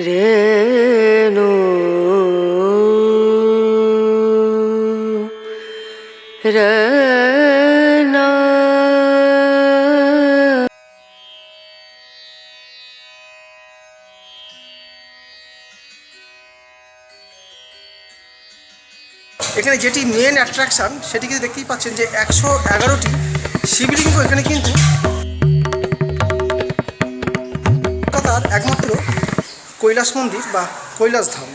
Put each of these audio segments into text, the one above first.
রেণু রনা এখানে যেটি main attraction সেটি কিন্তু দেখতেই পাচ্ছেন যে একশো এগারোটি শিবলিঙ্গ এখানে কিন্তু একমাত্র কৈলাস মন্দির বা কৈলাস ধাম।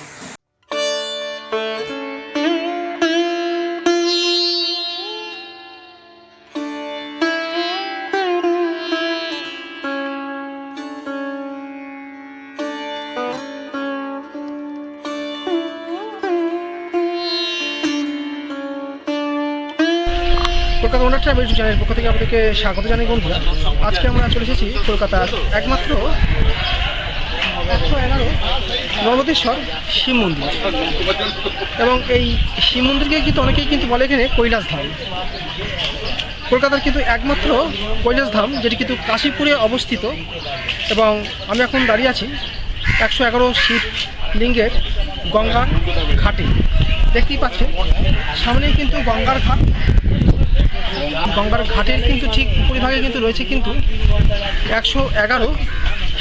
কলকাতা ওনার ট্রাভেল চ্যানেলের পক্ষ থেকে আপনাদেরকে স্বাগত জানাই বন্ধুরা। আজকে আমরা চলে এসেছি কলকাতার একমাত্র একশো এগারো নর্মদেশ্বর শিব মন্দির। এবং এই শিব মন্দিরকে কিন্তু অনেকেই কিন্তু বলে এখানে কৈলাস ধাম। কলকাতার কিন্তু একমাত্র কৈলাস ধাম, যেটি কিন্তু কাশীপুরে অবস্থিত। এবং আমি এখন দাঁড়িয়ে আছি একশো এগারো শিব লিঙ্গের গঙ্গার ঘাটে। দেখতেই পাচ্ছেন, সামনেই কিন্তু গঙ্গার ঘাট। গঙ্গার ঘাটের কিন্তু ঠিক উপরিভাগে কিন্তু রয়েছে কিন্তু একশো এগারো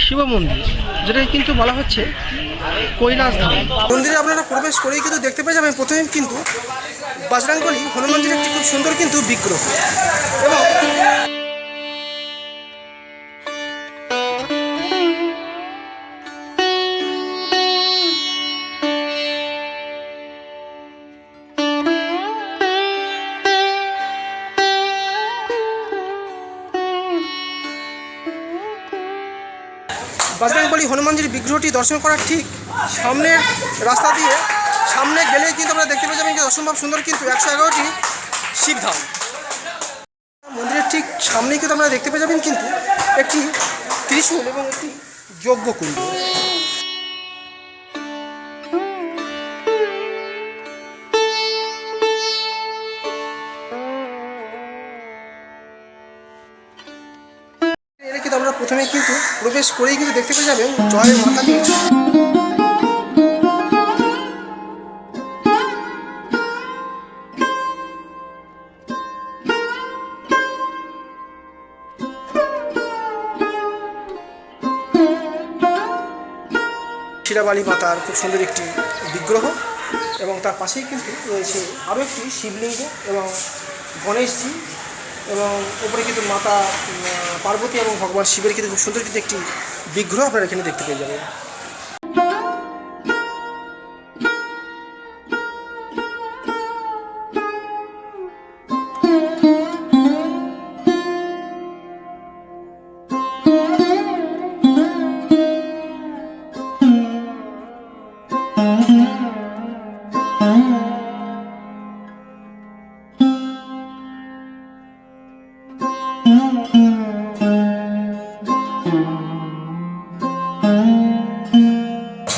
শিব মন্দির যেটাকে কিন্তু বলা হচ্ছে কৈলাস ধাম। মন্দিরে আপনারা প্রবেশ করেই কিন্তু দেখতে পেয়ে যাবেন। প্রথমে কিন্তু বাজরাঙ্গলি হনুমানজির একটি খুব সুন্দর কিন্তু বিগ্রহ। এবং বজরংবলী হনুমানজির বিগ্রহটি দর্শন করার ঠিক সামনের রাস্তা দিয়ে। সামনে গেলে কিন্তু আমরা দেখতে পেয়ে যাবেন যে অসম্ভব সুন্দর কিন্তু একশো এগারোটি শিবধাম। মন্দিরের ঠিক সামনেই কিন্তু আমরা দেখতে পেয়ে যাবেন কিন্তু একটি ত্রিশূল এবং একটি যজ্ঞ যজ্ঞকুণ্ড। আমরা প্রথমে কিন্তু প্রবেশ করেই কিন্তু দেখতে পেয়ে যাবেন জয় মাতা দি শিরাবালি মাতার খুব সুন্দর একটি বিগ্রহ এবং তার পাশেই কিন্তু রয়েছে আরও একটি শিবলিঙ্গ এবং গণেশজি। এবং ওপরে কিন্তু মাতা পার্বতী এবং ভগবান শিবের কিন্তু খুব সুন্দর কিন্তু একটি বিগ্রহ আপনারা এখানে দেখতে পেয়ে যাবেন।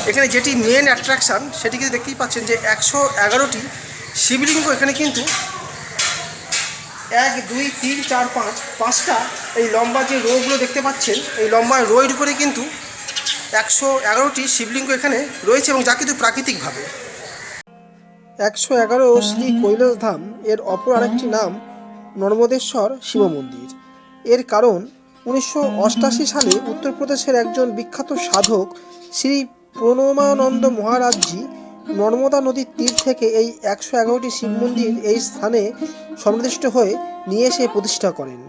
এখানে যেটি মেন অ্যাট্রাকশন সেটি কিন্তু দেখতেই পাচ্ছেন যে একশো এগারোটি শিবলিঙ্গ এখানে কিন্তু এক, দুই, তিন, চার, পাঁচ, পাঁচটা এই লম্বা যে রোগুলো দেখতে পাচ্ছেন, এই লম্বা রোয়ের উপরে কিন্তু একশো এগারোটি শিবলিঙ্গ এখানে রয়েছে এবং যা কিন্তু প্রাকৃতিকভাবে। একশো এগারো শ্রী কৈলাস ধাম এর অপর আরেকটি নাম নর্মদেশ্বর শিব মন্দির এর কারণ উনিশশো সালে উত্তরপ্রদেশের একজন বিখ্যাত সাধক শ্রী প্রণমানন্দ মহারাজজি নর্মদা নদীর তীর থেকে এই একশো এগারোটি শিব মন্দির এই স্থানে সন্নিধিষ্ট হয়ে নিয়ে এসে প্রতিষ্ঠা করেন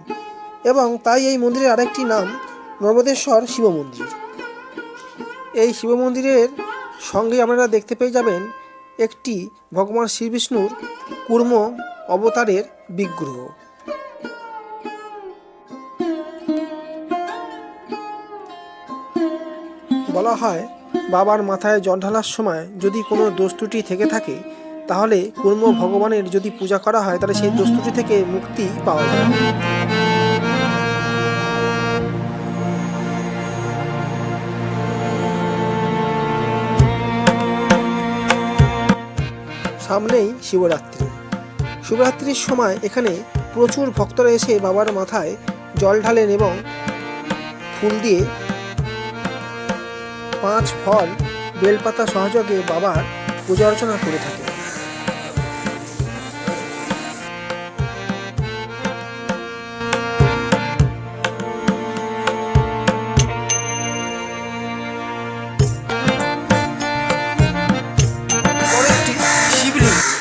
এবং তাই এই মন্দিরের আরেকটি নাম নর্মদেশ্বর শিব মন্দির। এই শিব মন্দিরের সঙ্গে আপনারা দেখতে পেয়ে যাবেন একটি ভগবান শ্রীবিষ্ণুর কুর্ম অবতারের বিগ্রহ। বলা হয়, বাবার মাথায় জল ঢালার সময় যদি কোনো দোস্তুটি থেকে থাকে, তাহলে কর্ম ভগবানের যদি পূজা করা হয়, তাহলে সেই দোস্তুটি থেকে মুক্তি পাওয়া যায়। সামনেই শিবরাত্রি। শিবরাত্রির সময় এখানে প্রচুর ভক্তরা এসে বাবার মাথায় জল ঢালেন এবং ফুল দিয়ে পাঁচ ফল বেলপাতা সহযোগে বাবার পূজা অর্চনা করে থাকে।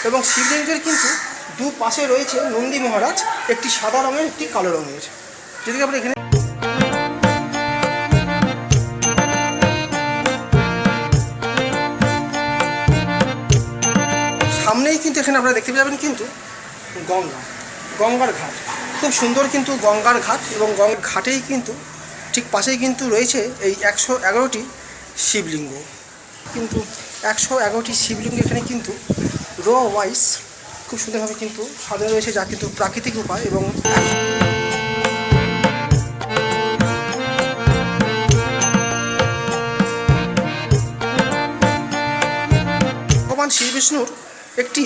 এবং শিবলিঙ্গের কিন্তু দু পাশে রয়েছে নন্দী মহারাজ। একটি সাদা রঙের, একটি কালো রঙের। যদি আমরা এখানে সামনেই কিন্তু এখানে আপনারা দেখতে পাবেন কিন্তু গঙ্গা, গঙ্গার ঘাট। খুব সুন্দর কিন্তু গঙ্গার ঘাট এবং গঙ্গার ঘাটেই কিন্তু ঠিক পাশেই কিন্তু রয়েছে এই একশো এগারোটি শিবলিঙ্গ। কিন্তু একশো এগারোটি শিবলিঙ্গ এখানে কিন্তু রো ওয়াইস খুব সুন্দরভাবে কিন্তু সাজানো রয়েছে যা কিন্তু প্রাকৃতিক উপায় এবং ভগবান শ্রী বিষ্ণুর একটি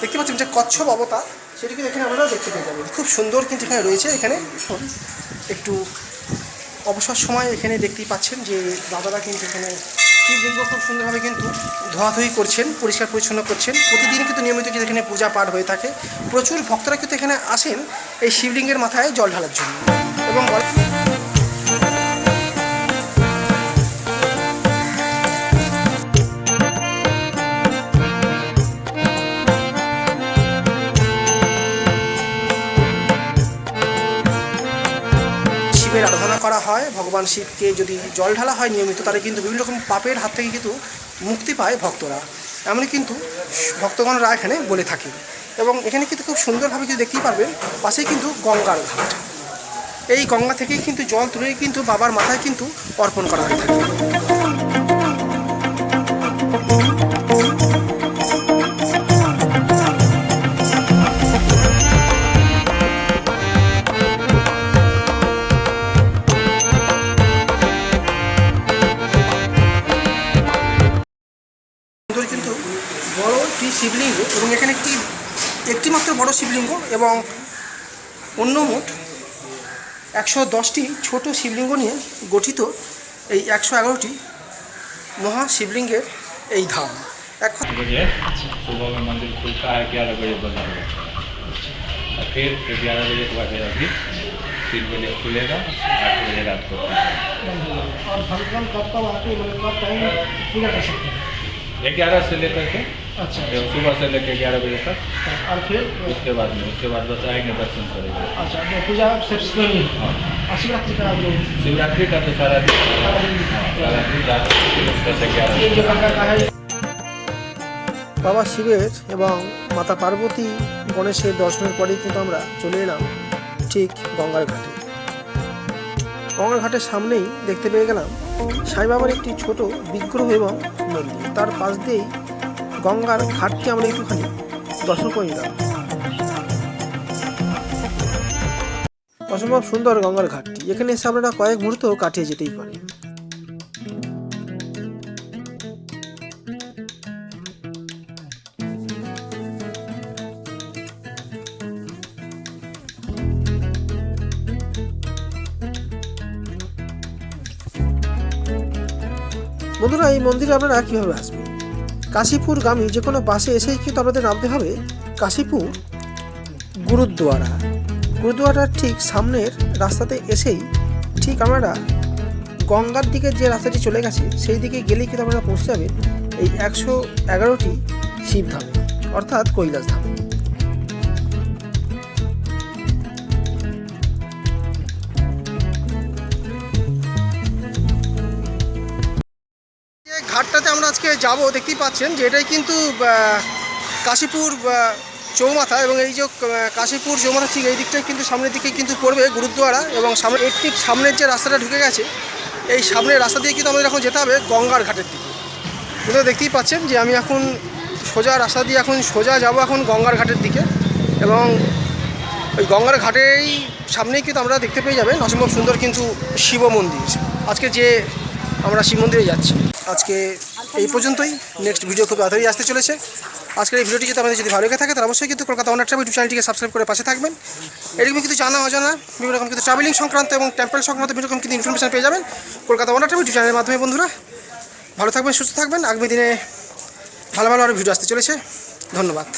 দেখতে পাচ্ছেন যে কচ্ছপ অবতার, সেটি কিন্তু এখানে আপনারা দেখতে পেয়ে যাবেন। খুব সুন্দর কিন্তু এখানে রয়েছে এখানে। একটু অবসর সময় এখানে দেখতেই পাচ্ছেন যে দাদারা কিন্তু এখানে শিবলিঙ্গ খুব সুন্দরভাবে কিন্তু ধোয়াধুয়ি করছেন, পরিষ্কার পরিচ্ছন্ন করছেন। প্রতিদিন কিন্তু নিয়মিত কিন্তু এখানে পূজা পাঠ হয়ে থাকে। প্রচুর ভক্তরা কিন্তু এখানে আসেন এই শিবলিঙ্গের মাথায় জল ঢালার জন্য। এবং শিবের আরাধনা করা হয়, ভগবান শিবকে যদি জল ঢালা হয় নিয়মিত, তাহলে কিন্তু বিভিন্ন রকম পাপের হাত থেকে কিন্তু মুক্তি পায় ভক্তরা। এমনই কিন্তু ভক্তগণরা এখানে বলে থাকে এবং এখানে কিন্তু খুব সুন্দরভাবে যদি দেখতেই পারবেন, পাশেই কিন্তু গঙ্গার ঘাট। এই গঙ্গা থেকেই কিন্তু জল তুলেই কিন্তু বাবার মাথায় কিন্তু অর্পণ করা হয়ে থাকে। শিবলিঙ্গ এবং এখানে একটি একটি মাত্র বড় শিবলিঙ্গ এবং অন্য মোট একশো দশটি ছোট শিবলিঙ্গ নিয়ে গঠিত এই একশো এগারোটি মহা শিবলিঙ্গের এই ধাম এক কথা बजे सुबह में मंदिर खुलता है ग्यारह बजे बंद हो जाता है और फिर फिर ग्यारह बजे के बाद फिर अभी तीन बजे खुलेगा आठ बजे रात को और भगवान कब कब आते मतलब कब टाइम पूजा कर सकते हैं ग्यारह से लेकर के अच्छा फिर सुबह से लेकर ग्यारह बजे तक और फिर उसके बाद में उसके बाद बस आएंगे दर्शन करेंगे अच्छा तो पूजा सिर्फ करनी हाँ और शिवरात्रि का जो शिवरात्रि का तो सारा दिन हाँ, सारा दिन रात दस से ग्यारह ये जो गंगा का है বাবা শিবের এবং মাতা পার্বতী গণেশের দর্শনের পরেই কিন্তু আমরা চলে এলাম ঠিক গঙ্গার ঘাটে গঙ্গার ঘাটের সামনেই দেখতে পেয়ে গেলাম সাই বাবার একটি ছোট বিগ্রহ এবং মন্দির তার পাশ দিয়েই গঙ্গার ঘাটকে আমরা একটুখানি দর্শন করে নিলাম। অসম্ভব সুন্দর গঙ্গার ঘাটটি এখানে এসে আপনারা কয়েক মুহূর্ত কাটিয়ে যেতেই পারে বন্ধুরা, এই মন্দিরে আপনারা কীভাবে আসবেন? কাশীপুর গামী যে কোনো বাসে এসেই কিন্তু আমাদের নামতে হবে? কাশীপুর গুরুদ্বারা গুরুদ্বারার ঠিক সামনের রাস্তাতে এসেই ঠিক আমরা গঙ্গার দিকে যে রাস্তাটি চলে গেছে, সেই দিকে গেলেই কিন্তু আমরা পৌঁছে যাবে এই একশো এগারোটি শিবধামে, অর্থাৎ কৈলাস ধামে আজকে যাব, দেখতেই পাচ্ছেন যে এটাই কিন্তু কাশীপুর চৌমাথা এবং এই যে কাশীপুর চৌমাথা ঠিক এই দিকটাই কিন্তু সামনের দিকে কিন্তু পড়বে গুরুদ্বারা এবং সামনে, এর ঠিক সামনের যে রাস্তাটা ঢুকে গেছে, এই সামনের রাস্তা দিয়ে কিন্তু আমাদের এখন যেতে হবে গঙ্গার ঘাটের দিকে। কিন্তু দেখতেই পাচ্ছেন যে আমি এখন সোজা রাস্তা দিয়ে এখন সোজা যাব এখন গঙ্গার ঘাটের দিকে এবং ওই গঙ্গার ঘাটেই সামনেই কিন্তু আমরা দেখতে পেয়ে যাবেন অসম্ভব সুন্দর কিন্তু শিব মন্দির। আজকে যে আমরা শিব মন্দিরে যাচ্ছি, আজকে এই পর্যন্তই। নেক্সট ভিডিও খুব তাড়াতাড়ি আসতে চলেছে। আজকের এই ভিডিওটি যদি আমাদের যদি ভালো লেগে থাকে, তাহলে অবশ্যই কিন্তু কলকাতা অনার ট্রাভেল চ্যানেলটিকে সাবস্ক্রাইব করে পাশে থাকবেন। এরকম কিন্তু জানা অজানা বিভিন্ন রকম কিন্তু ট্রাভেলিং সংক্রান্ত এবং টেম্পল সংক্রান্ত বিভিন্ন রকম কিন্তু ইনফরমেশন পেয়ে যাবেন কলকাতা অনার ট্রাভেল চ্যানেলের মাধ্যমে, বন্ধুরা। ভালো থাকবেন, সুস্থ থাকবেন। আগামী দিনে ভালো ভালো আরও ভিডিও আসতে চলেছে। ধন্যবাদ।